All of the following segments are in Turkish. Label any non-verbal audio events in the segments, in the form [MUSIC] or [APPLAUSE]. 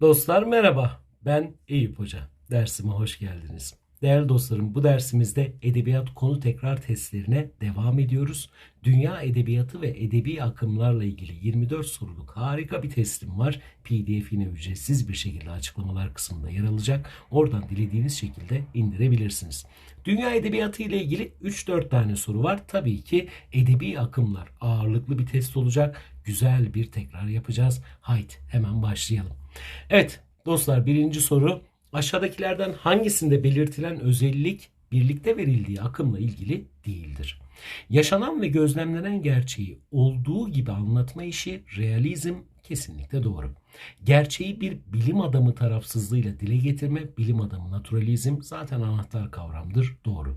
Dostlar merhaba. Ben Eyüp Hoca. Dersime hoş geldiniz. Değerli dostlarım bu dersimizde edebiyat konu tekrar testlerine devam ediyoruz. Dünya edebiyatı ve edebi akımlarla ilgili 24 soruluk harika bir testim var. PDF'ine ücretsiz bir şekilde açıklamalar kısmında yer alacak. Oradan dilediğiniz şekilde indirebilirsiniz. Dünya edebiyatı ile ilgili 3-4 tane soru var. Tabii ki edebi akımlar ağırlıklı bir test olacak. Güzel bir tekrar yapacağız. Haydi hemen başlayalım. Evet dostlar birinci soru aşağıdakilerden hangisinde belirtilen özellik birlikte verildiği akımla ilgili değildir? Yaşanan ve gözlemlenen gerçeği olduğu gibi anlatma işi realizm kesinlikle doğru. Gerçeği bir bilim adamı tarafsızlığıyla dile getirme, bilim adamı naturalizm zaten anahtar kavramdır. Doğru.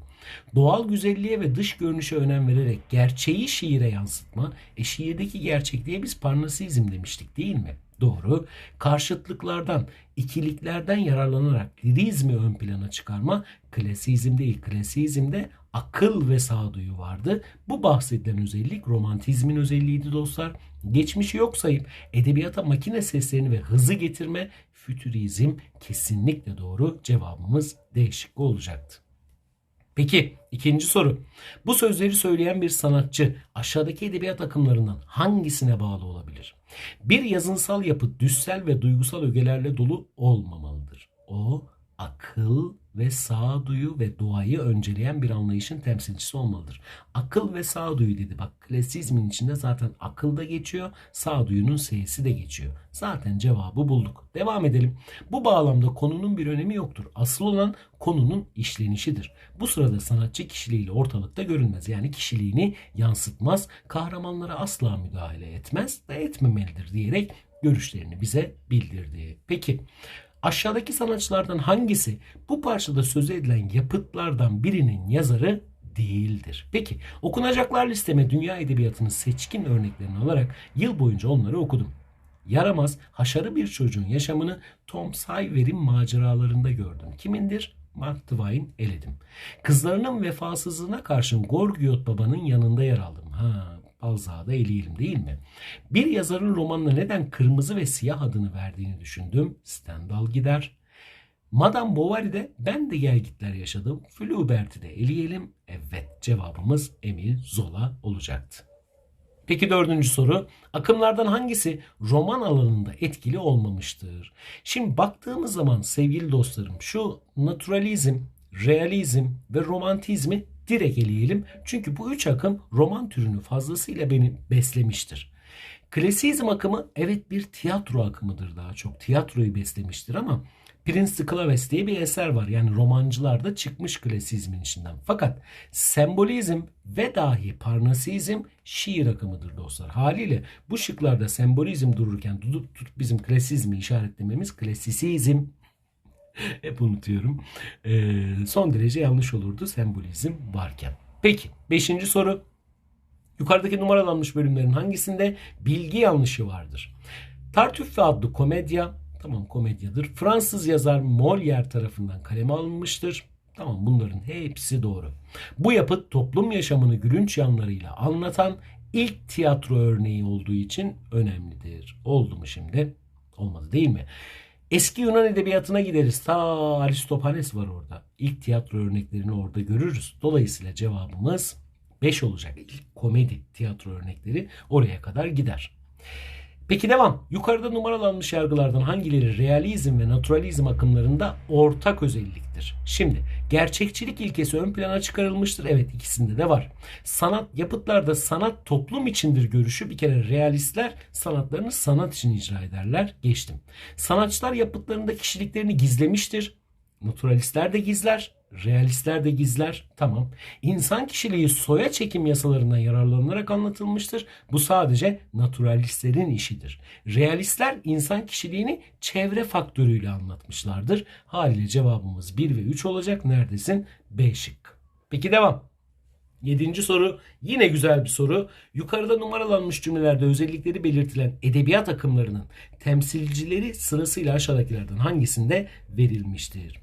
Doğal güzelliğe ve dış görünüşe önem vererek gerçeği şiire yansıtma, e şiirdeki gerçekliğe biz parnasizm demiştik değil mi? Doğru. Karşıtlıklardan, ikiliklerden yararlanarak lirizmi ön plana çıkarma klasizm değil. Klasizmde akıl ve sağduyu vardı. Bu bahsedilen özellik romantizmin özelliğiydi dostlar. Geçmişi yok sayıp edebiyata makine seslerini ve hızı getirme fütürizm kesinlikle doğru. Cevabımız değişik olacaktı. Peki ikinci soru. Bu sözleri söyleyen bir sanatçı aşağıdaki edebiyat akımlarından hangisine bağlı olabilir? Bir yazınsal yapıt düssel ve duygusal ögelerle dolu olmamalıdır. O akıl ve sağduyu ve doğayı önceleyen bir anlayışın temsilcisi olmalıdır. Akıl ve sağduyu dedi. Bak klasizmin içinde zaten akıl da geçiyor, sağduyunun sesi de geçiyor. Zaten cevabı bulduk. Devam edelim. Bu bağlamda konunun bir önemi yoktur. Asıl olan konunun işlenişidir. Bu sırada sanatçı kişiliğiyle ortalıkta görünmez. Yani kişiliğini yansıtmaz, kahramanlara asla müdahale etmez ve etmemelidir diyerek görüşlerini bize bildirdi. Peki Aşağıdaki sanatçılardan hangisi bu parçada söz edilen yapıtlardan birinin yazarı değildir? Peki okunacaklar listeme dünya edebiyatının seçkin örneklerini alarak yıl boyunca onları okudum. Yaramaz, haşarı bir çocuğun yaşamını Tom Sawyer'in maceralarında gördüm. Kimindir? Mark Twain eledim. Kızlarının vefasızlığına karşın Gorgiot babanın yanında yer aldım. Ha, Balzac'da eleyelim değil mi? Bir yazarın romanına neden kırmızı ve siyah adını verdiğini düşündüm. Stendhal gider. Madame Bovary'de ben de gelgitler yaşadım. Flaubert'i de eleyelim. Evet cevabımız Emil Zola olacaktı. Peki dördüncü soru. Akımlardan hangisi roman alanında etkili olmamıştır? Şimdi baktığımız zaman sevgili dostlarım şu naturalizm, realizm ve romantizmi direkt eleyelim. Çünkü bu üç akım roman türünü fazlasıyla beni beslemiştir. Klasizm akımı evet bir tiyatro akımıdır daha çok. Tiyatroyu beslemiştir ama Prince de Claves diye bir eser var. Yani romancılar da çıkmış klasizmin içinden. Fakat sembolizm ve dahi parnasizm şiir akımıdır dostlar. Haliyle bu şıklarda sembolizm dururken tutup tutup bizim klasizmi işaretlememiz klasisizm [LAUGHS] hep unutuyorum. Ee, son derece yanlış olurdu sembolizm varken. Peki beşinci soru. Yukarıdaki numaralanmış bölümlerin hangisinde bilgi yanlışı vardır? Tartüffe adlı komedya, tamam komedyadır. Fransız yazar Molière tarafından kaleme alınmıştır. Tamam bunların hepsi doğru. Bu yapıt toplum yaşamını gülünç yanlarıyla anlatan ilk tiyatro örneği olduğu için önemlidir. Oldu mu şimdi? Olmadı değil mi? Eski Yunan edebiyatına gideriz. Ta Aristofanes var orada. İlk tiyatro örneklerini orada görürüz. Dolayısıyla cevabımız 5 olacak. İlk komedi tiyatro örnekleri oraya kadar gider. Peki devam. Yukarıda numaralanmış yargılardan hangileri realizm ve naturalizm akımlarında ortak özelliktir? Şimdi gerçekçilik ilkesi ön plana çıkarılmıştır. Evet ikisinde de var. Sanat yapıtlarda sanat toplum içindir görüşü bir kere realistler sanatlarını sanat için icra ederler. Geçtim. Sanatçılar yapıtlarında kişiliklerini gizlemiştir. Naturalistler de gizler. Realistler de gizler. Tamam. İnsan kişiliği soya çekim yasalarından yararlanarak anlatılmıştır. Bu sadece naturalistlerin işidir. Realistler insan kişiliğini çevre faktörüyle anlatmışlardır. Haliyle cevabımız 1 ve 3 olacak. Neredesin? B şık. Peki devam. Yedinci soru yine güzel bir soru. Yukarıda numaralanmış cümlelerde özellikleri belirtilen edebiyat akımlarının temsilcileri sırasıyla aşağıdakilerden hangisinde verilmiştir?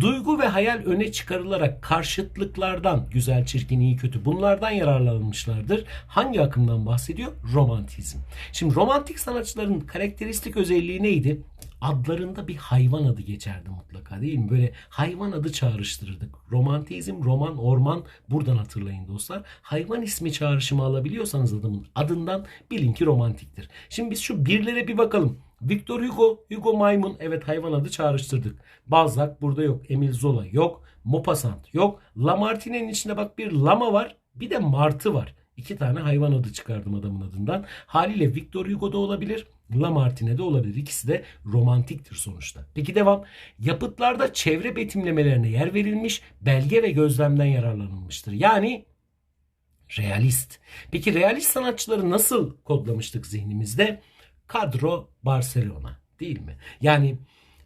Duygu ve hayal öne çıkarılarak karşıtlıklardan güzel, çirkin, iyi, kötü bunlardan yararlanmışlardır. Hangi akımdan bahsediyor? Romantizm. Şimdi romantik sanatçıların karakteristik özelliği neydi? adlarında bir hayvan adı geçerdi mutlaka değil mi? Böyle hayvan adı çağrıştırırdık. Romantizm, roman, orman buradan hatırlayın dostlar. Hayvan ismi çağrışımı alabiliyorsanız adamın adından bilin ki romantiktir. Şimdi biz şu birlere bir bakalım. Victor Hugo, Hugo Maymun evet hayvan adı çağrıştırdık. Balzac burada yok. Emile Zola yok. Maupassant yok. Lamartine'nin içinde bak bir lama var bir de martı var. İki tane hayvan adı çıkardım adamın adından. Haliyle Victor Hugo da olabilir. Lamartine de olabilir. İkisi de romantiktir sonuçta. Peki devam. Yapıtlarda çevre betimlemelerine yer verilmiş, belge ve gözlemden yararlanılmıştır. Yani realist. Peki realist sanatçıları nasıl kodlamıştık zihnimizde? Kadro Barcelona değil mi? Yani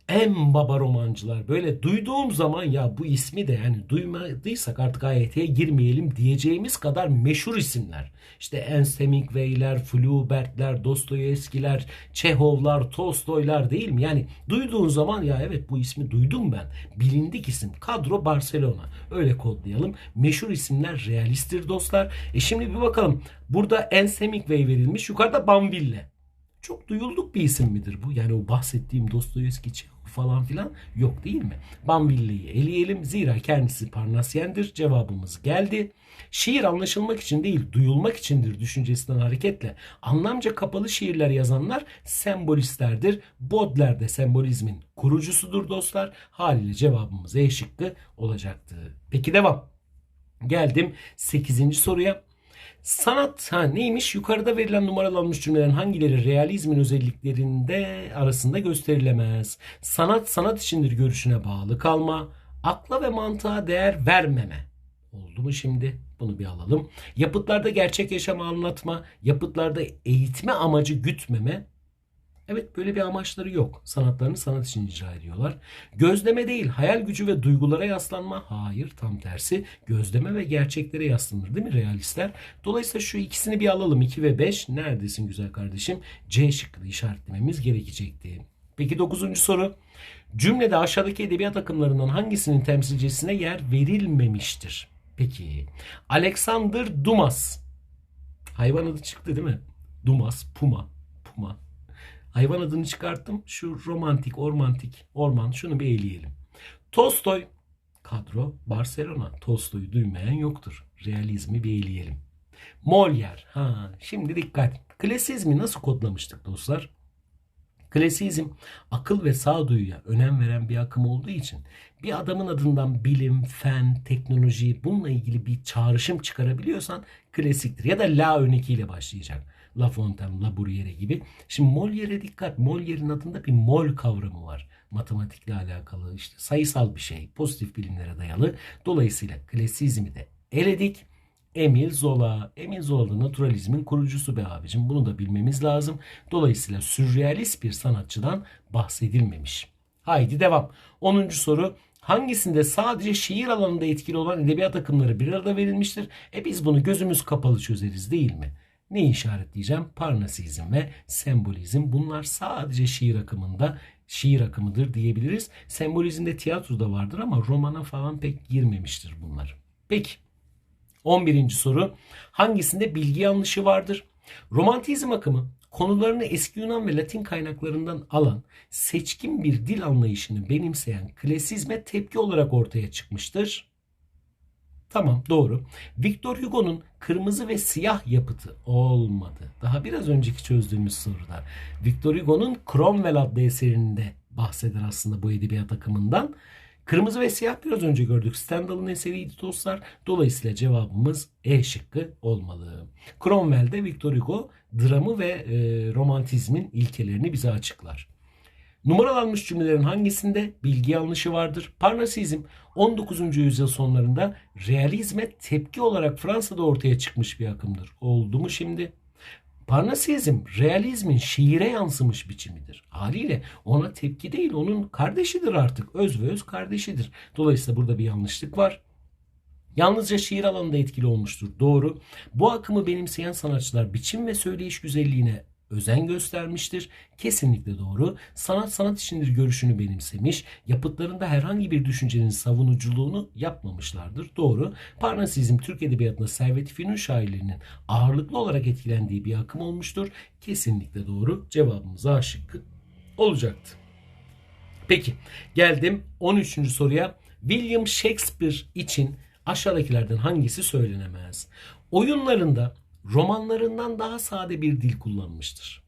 en baba romancılar böyle duyduğum zaman ya bu ismi de yani duymadıysak artık AYT'ye girmeyelim diyeceğimiz kadar meşhur isimler. İşte Ernst Hemingway'ler, Flaubert'ler, Dostoyevski'ler, Çehov'lar, Tolstoy'lar değil mi? Yani duyduğun zaman ya evet bu ismi duydum ben. Bilindik isim. Kadro Barcelona. Öyle kodlayalım. Meşhur isimler realisttir dostlar. E şimdi bir bakalım. Burada Ernst Hemingway verilmiş. Yukarıda Banville. Çok duyulduk bir isim midir bu? Yani o bahsettiğim Dostoyevski, Çehov falan filan yok değil mi? Banville'yi eleyelim. Zira kendisi Parnasyendir. Cevabımız geldi. Şiir anlaşılmak için değil, duyulmak içindir düşüncesinden hareketle anlamca kapalı şiirler yazanlar sembolistlerdir. Baudelaire de sembolizmin kurucusudur dostlar. Haliyle cevabımız E şıkkı olacaktı. Peki devam. Geldim 8. soruya. Sanat ha neymiş? Yukarıda verilen numaralanmış cümlelerin hangileri realizmin özelliklerinde arasında gösterilemez? Sanat sanat içindir görüşüne bağlı kalma, akla ve mantığa değer vermeme. Oldu mu şimdi? Bunu bir alalım. Yapıtlarda gerçek yaşamı anlatma, yapıtlarda eğitme amacı gütmeme, Evet böyle bir amaçları yok. Sanatlarını sanat için icra ediyorlar. Gözleme değil, hayal gücü ve duygulara yaslanma. Hayır, tam tersi. Gözleme ve gerçeklere yaslanır değil mi realistler? Dolayısıyla şu ikisini bir alalım. 2 ve 5. Neredesin güzel kardeşim? C şıkkını işaretlememiz gerekecekti. Peki 9. soru. Cümlede aşağıdaki edebiyat akımlarından hangisinin temsilcisine yer verilmemiştir? Peki. Alexander Dumas. Hayvan adı çıktı değil mi? Dumas, Puma, Puma. Hayvan adını çıkarttım. Şu romantik, ormantik, orman şunu bir eleyelim. Tolstoy kadro Barcelona. Tolstoy'u duymayan yoktur. Realizmi bir eleyelim. Molière. Ha, şimdi dikkat. Klasizmi nasıl kodlamıştık dostlar? Klasizm akıl ve sağduyuya önem veren bir akım olduğu için bir adamın adından bilim, fen, teknoloji bununla ilgili bir çağrışım çıkarabiliyorsan klasiktir. Ya da La örnekiyle başlayacak. La Fontaine, La Bruyere gibi. Şimdi Molière'e dikkat. Molière'in adında bir mol kavramı var. Matematikle alakalı işte sayısal bir şey. Pozitif bilimlere dayalı. Dolayısıyla klasizmi de eledik. Emil Zola. Emil Zola naturalizmin kurucusu be abicim. Bunu da bilmemiz lazım. Dolayısıyla sürrealist bir sanatçıdan bahsedilmemiş. Haydi devam. 10. soru. Hangisinde sadece şiir alanında etkili olan edebiyat akımları bir arada verilmiştir? E biz bunu gözümüz kapalı çözeriz değil mi? Ne işaretleyeceğim? Parnasizm ve sembolizm. Bunlar sadece şiir akımında şiir akımıdır diyebiliriz. Sembolizmde tiyatroda vardır ama romana falan pek girmemiştir bunlar. Peki 11. soru hangisinde bilgi yanlışı vardır? Romantizm akımı konularını eski Yunan ve Latin kaynaklarından alan seçkin bir dil anlayışını benimseyen klasizme tepki olarak ortaya çıkmıştır. Tamam doğru. Victor Hugo'nun kırmızı ve siyah yapıtı olmadı. Daha biraz önceki çözdüğümüz soruda. Victor Hugo'nun Cromwell adlı eserinde bahseder aslında bu edebiyat akımından. Kırmızı ve siyah biraz önce gördük. Stendhal'ın eseriydi dostlar. Dolayısıyla cevabımız E şıkkı olmalı. Cromwell'de Victor Hugo dramı ve e, romantizmin ilkelerini bize açıklar. Numaralanmış cümlelerin hangisinde bilgi yanlışı vardır? Parnasizm 19. yüzyıl sonlarında realizme tepki olarak Fransa'da ortaya çıkmış bir akımdır. Oldu mu şimdi? Parnasizm realizmin şiire yansımış biçimidir. Haliyle ona tepki değil onun kardeşidir artık. Öz ve öz kardeşidir. Dolayısıyla burada bir yanlışlık var. Yalnızca şiir alanında etkili olmuştur. Doğru. Bu akımı benimseyen sanatçılar biçim ve söyleyiş güzelliğine özen göstermiştir. Kesinlikle doğru. Sanat sanat içindir görüşünü benimsemiş. Yapıtlarında herhangi bir düşüncenin savunuculuğunu yapmamışlardır. Doğru. Parnasizm Türk Edebiyatı'nda Servet Fünun şairlerinin ağırlıklı olarak etkilendiği bir akım olmuştur. Kesinlikle doğru. Cevabımız A şıkkı olacaktı. Peki geldim 13. soruya. William Shakespeare için aşağıdakilerden hangisi söylenemez? Oyunlarında romanlarından daha sade bir dil kullanmıştır.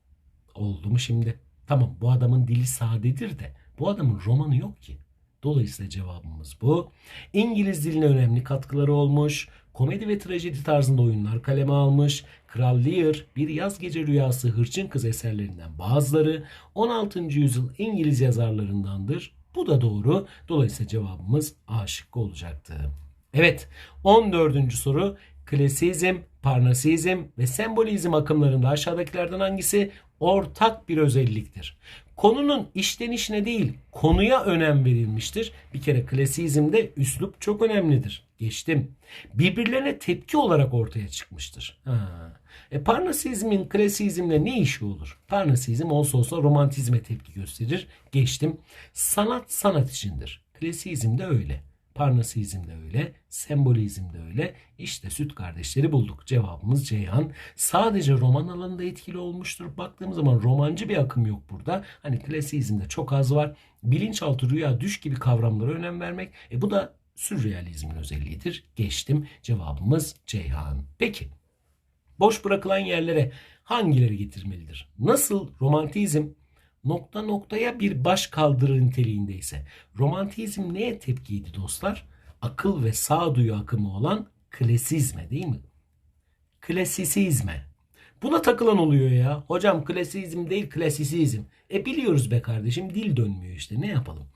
Oldu mu şimdi? Tamam bu adamın dili sadedir de bu adamın romanı yok ki. Dolayısıyla cevabımız bu. İngiliz diline önemli katkıları olmuş. Komedi ve trajedi tarzında oyunlar kaleme almış. Kral Lear, Bir Yaz Gece Rüyası, Hırçın Kız eserlerinden bazıları 16. yüzyıl İngiliz yazarlarındandır. Bu da doğru. Dolayısıyla cevabımız A şıkkı olacaktı. Evet 14. soru klasizm, parnasizm ve sembolizm akımlarında aşağıdakilerden hangisi ortak bir özelliktir? Konunun işlenişine değil konuya önem verilmiştir. Bir kere klasizmde üslup çok önemlidir. Geçtim. Birbirlerine tepki olarak ortaya çıkmıştır. Ha. E, Parnasizmin klasizmle ne işi olur? Parnasizm olsa olsa romantizme tepki gösterir. Geçtim. Sanat sanat içindir. Klasizm de öyle. Parnasizm de öyle, sembolizm de öyle. İşte süt kardeşleri bulduk. Cevabımız Ceyhan. Sadece roman alanında etkili olmuştur. Baktığımız zaman romancı bir akım yok burada. Hani klasizmde çok az var. Bilinçaltı, rüya, düş gibi kavramlara önem vermek. E bu da sürrealizmin özelliğidir. Geçtim. Cevabımız Ceyhan. Peki. Boş bırakılan yerlere hangileri getirmelidir? Nasıl romantizm nokta noktaya bir baş kaldırır niteliğindeyse romantizm neye tepkiydi dostlar? Akıl ve sağduyu akımı olan klasizme değil mi? Klasisizme. Buna takılan oluyor ya. Hocam klasizm değil klasisizm. E biliyoruz be kardeşim dil dönmüyor işte ne yapalım.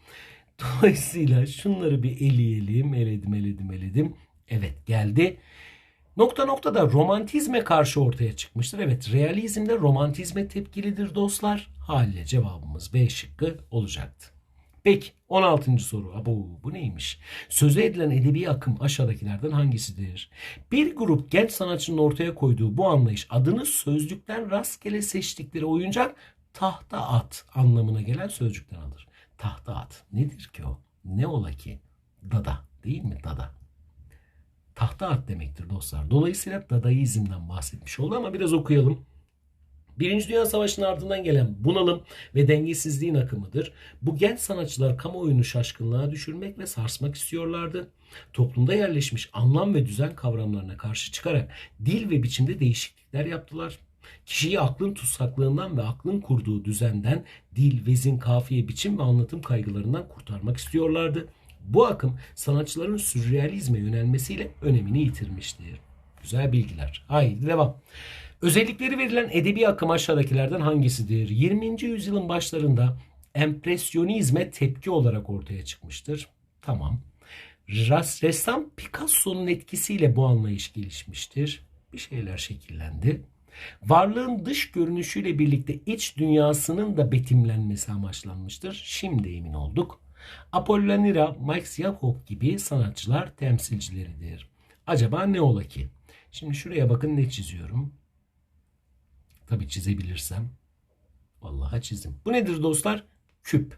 Dolayısıyla şunları bir eleyelim, eledim, eledim, eledim. Evet geldi. Nokta nokta da romantizme karşı ortaya çıkmıştır. Evet realizm de romantizme tepkilidir dostlar. Haliyle cevabımız B şıkkı olacaktı. Peki 16. soru. Abo, bu neymiş? Sözü edilen edebi akım aşağıdakilerden hangisidir? Bir grup genç sanatçının ortaya koyduğu bu anlayış adını sözcükten rastgele seçtikleri oyuncak tahta at anlamına gelen sözcükten alır. Tahta at. Nedir ki o? Ne ola ki? Dada değil mi? Dada tahta at demektir dostlar. Dolayısıyla Dadaizm'den bahsetmiş oldu ama biraz okuyalım. Birinci Dünya Savaşı'nın ardından gelen bunalım ve dengesizliğin akımıdır. Bu genç sanatçılar kamuoyunu şaşkınlığa düşürmek ve sarsmak istiyorlardı. Toplumda yerleşmiş anlam ve düzen kavramlarına karşı çıkarak dil ve biçimde değişiklikler yaptılar. Kişiyi aklın tutsaklığından ve aklın kurduğu düzenden dil, vezin, kafiye, biçim ve anlatım kaygılarından kurtarmak istiyorlardı. Bu akım sanatçıların sürrealizme yönelmesiyle önemini yitirmiştir. Güzel bilgiler. Haydi devam. Özellikleri verilen edebi akım aşağıdakilerden hangisidir? 20. yüzyılın başlarında empresyonizme tepki olarak ortaya çıkmıştır. Tamam. Ressam Picasso'nun etkisiyle bu anlayış gelişmiştir. Bir şeyler şekillendi. Varlığın dış görünüşüyle birlikte iç dünyasının da betimlenmesi amaçlanmıştır. Şimdi emin olduk. Apollonira, Max Jacob gibi sanatçılar temsilcileridir. Acaba ne ola ki? Şimdi şuraya bakın ne çiziyorum. Tabi çizebilirsem. Vallahi çizim. Bu nedir dostlar? Küp.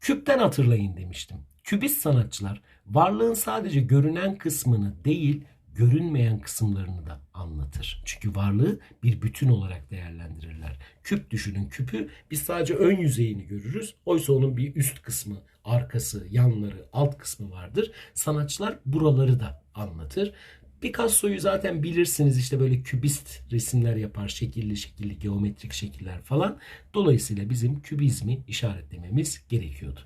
Küpten hatırlayın demiştim. Kübist sanatçılar varlığın sadece görünen kısmını değil, görünmeyen kısımlarını da anlatır. Çünkü varlığı bir bütün olarak değerlendirirler. Küp düşünün küpü biz sadece ön yüzeyini görürüz. Oysa onun bir üst kısmı, arkası, yanları, alt kısmı vardır. Sanatçılar buraları da anlatır. Picasso'yu zaten bilirsiniz işte böyle kübist resimler yapar. Şekilli şekilli geometrik şekiller falan. Dolayısıyla bizim kübizmi işaretlememiz gerekiyordu.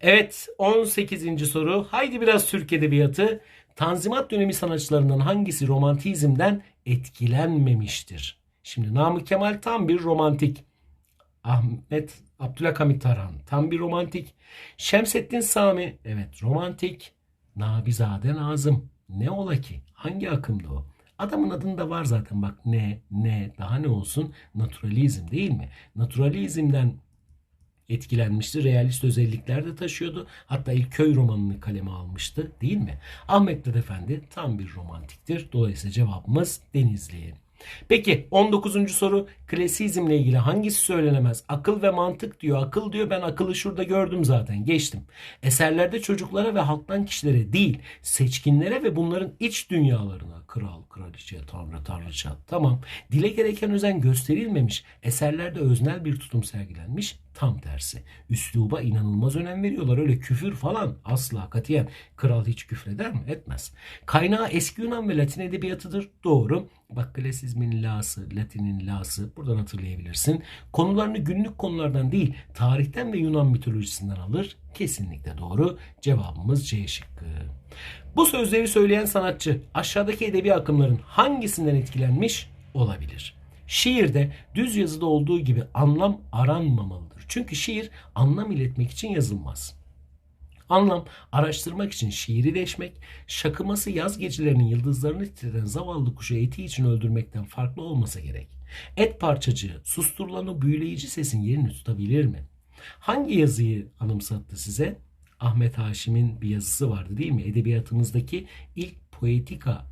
Evet 18. soru. Haydi biraz Türk Edebiyatı. Tanzimat dönemi sanatçılarından hangisi romantizmden etkilenmemiştir? Şimdi Namık Kemal tam bir romantik. Ahmet Abdülhamit Tarhan tam bir romantik. Şemsettin Sami evet romantik. Nabizade Nazım ne ola ki? Hangi akımda o? Adamın adında var zaten bak ne ne daha ne olsun naturalizm değil mi? Naturalizmden etkilenmişti. Realist özellikler de taşıyordu. Hatta ilk köy romanını kaleme almıştı değil mi? Ahmet Dede Efendi tam bir romantiktir. Dolayısıyla cevabımız Denizli. Peki 19. soru klasizmle ilgili hangisi söylenemez? Akıl ve mantık diyor. Akıl diyor ben akıllı şurada gördüm zaten geçtim. Eserlerde çocuklara ve halktan kişilere değil seçkinlere ve bunların iç dünyalarına kral, kraliçe, tanrı, tanrıça tamam. Dile gereken özen gösterilmemiş. Eserlerde öznel bir tutum sergilenmiş. Tam tersi. Üsluba inanılmaz önem veriyorlar. Öyle küfür falan asla katiyen. Kral hiç küfreder mi? Etmez. Kaynağı eski Yunan ve Latin edebiyatıdır. Doğru. Bak klasizmin lası, Latin'in lası buradan hatırlayabilirsin. Konularını günlük konulardan değil tarihten ve Yunan mitolojisinden alır. Kesinlikle doğru. Cevabımız C şıkkı. Bu sözleri söyleyen sanatçı aşağıdaki edebi akımların hangisinden etkilenmiş olabilir? Şiirde düz yazıda olduğu gibi anlam aranmamalıdır. Çünkü şiir anlam iletmek için yazılmaz. Anlam araştırmak için şiiri deşmek, şakıması yaz gecelerinin yıldızlarını titreten zavallı kuşu eti için öldürmekten farklı olmasa gerek. Et parçacığı susturulan o büyüleyici sesin yerini tutabilir mi? Hangi yazıyı anımsattı size? Ahmet Haşim'in bir yazısı vardı değil mi? Edebiyatımızdaki ilk poetika,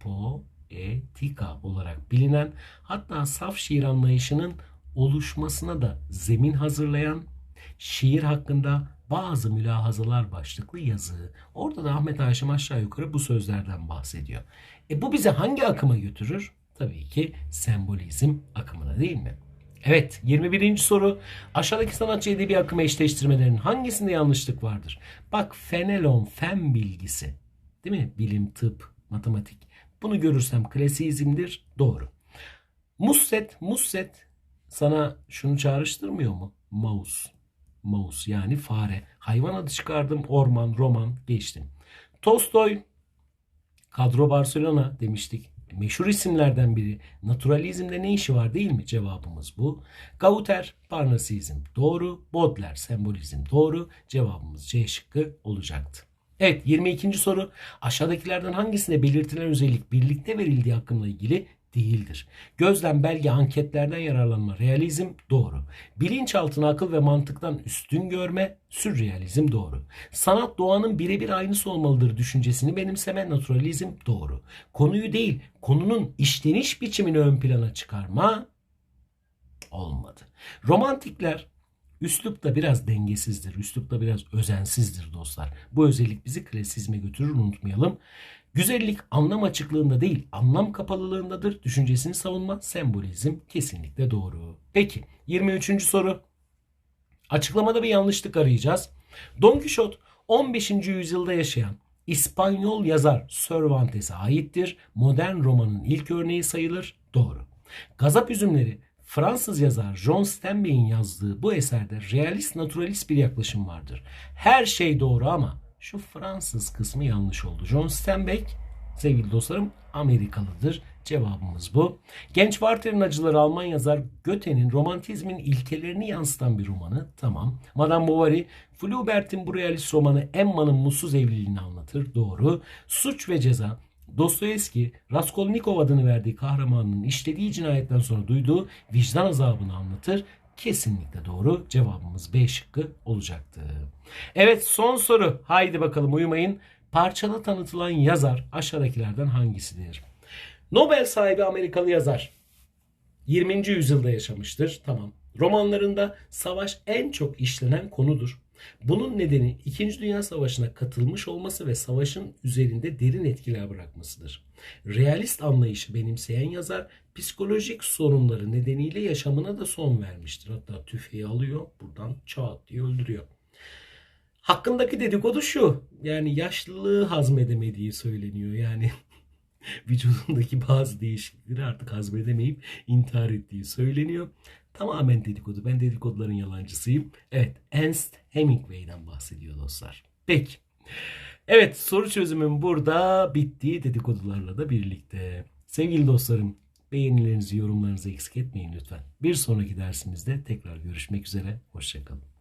poetika olarak bilinen hatta saf şiir anlayışının oluşmasına da zemin hazırlayan şiir hakkında bazı mülahazalar başlıklı yazı. Orada da Ahmet Haşim aşağı yukarı bu sözlerden bahsediyor. E bu bizi hangi akıma götürür? Tabii ki sembolizm akımına değil mi? Evet 21. soru. Aşağıdaki sanatçı edebi akım eşleştirmelerinin hangisinde yanlışlık vardır? Bak fenelon, fen bilgisi. Değil mi? Bilim, tıp, matematik. Bunu görürsem klasizmdir. Doğru. Musset, Musset sana şunu çağrıştırmıyor mu? Mouse. Mouse yani fare. Hayvan adı çıkardım. Orman, roman geçtim. Tolstoy, Kadro Barcelona demiştik. Meşhur isimlerden biri. Naturalizmde ne işi var değil mi? Cevabımız bu. Gauter, Parnasizm doğru. Baudelaire, sembolizm doğru. Cevabımız C şıkkı olacaktı. Evet 22. soru. Aşağıdakilerden hangisinde belirtilen özellik birlikte verildiği hakkında ilgili değildir. Gözlem, belge, anketlerden yararlanma, realizm doğru. Bilinçaltına akıl ve mantıktan üstün görme, sürrealizm doğru. Sanat doğanın birebir aynısı olmalıdır düşüncesini benimseme, naturalizm doğru. Konuyu değil, konunun işleniş biçimini ön plana çıkarma olmadı. Romantikler Üslupta biraz dengesizdir. Üslupta biraz özensizdir dostlar. Bu özellik bizi klasizme götürür unutmayalım. Güzellik anlam açıklığında değil, anlam kapalılığındadır. Düşüncesini savunma, sembolizm kesinlikle doğru. Peki 23. soru. Açıklamada bir yanlışlık arayacağız. Don Quixote 15. yüzyılda yaşayan İspanyol yazar Cervantes'e aittir. Modern romanın ilk örneği sayılır. Doğru. Gazap üzümleri Fransız yazar John Steinbeck'in yazdığı bu eserde realist naturalist bir yaklaşım vardır. Her şey doğru ama şu Fransız kısmı yanlış oldu. John Steinbeck sevgili dostlarım Amerikalıdır. Cevabımız bu. Genç Werther'in acıları Alman yazar Goethe'nin romantizmin ilkelerini yansıtan bir romanı. Tamam. Madame Bovary, Flaubert'in bu realist romanı Emma'nın mutsuz evliliğini anlatır. Doğru. Suç ve Ceza, Dostoyevski, Raskolnikov adını verdiği kahramanının işlediği cinayetten sonra duyduğu vicdan azabını anlatır. Kesinlikle doğru. Cevabımız B şıkkı olacaktı. Evet son soru. Haydi bakalım uyumayın. Parçada tanıtılan yazar aşağıdakilerden hangisidir? Nobel sahibi Amerikalı yazar. 20. yüzyılda yaşamıştır. Tamam. Romanlarında savaş en çok işlenen konudur. Bunun nedeni 2. Dünya Savaşı'na katılmış olması ve savaşın üzerinde derin etkiler bırakmasıdır. Realist anlayışı benimseyen yazar psikolojik sorunları nedeniyle yaşamına da son vermiştir. Hatta tüfeği alıyor buradan çat diye öldürüyor. Hakkındaki dedikodu şu. Yani yaşlılığı hazmedemediği söyleniyor. Yani [LAUGHS] vücudundaki bazı değişiklikleri artık hazmedemeyip intihar ettiği söyleniyor. Tamamen dedikodu. Ben dedikoduların yalancısıyım. Evet Ernst Hemingway'den bahsediyor dostlar. Peki. Evet soru çözümüm burada bitti dedikodularla da birlikte. Sevgili dostlarım beğenilerinizi yorumlarınızı eksik etmeyin lütfen. Bir sonraki dersimizde tekrar görüşmek üzere. Hoşçakalın.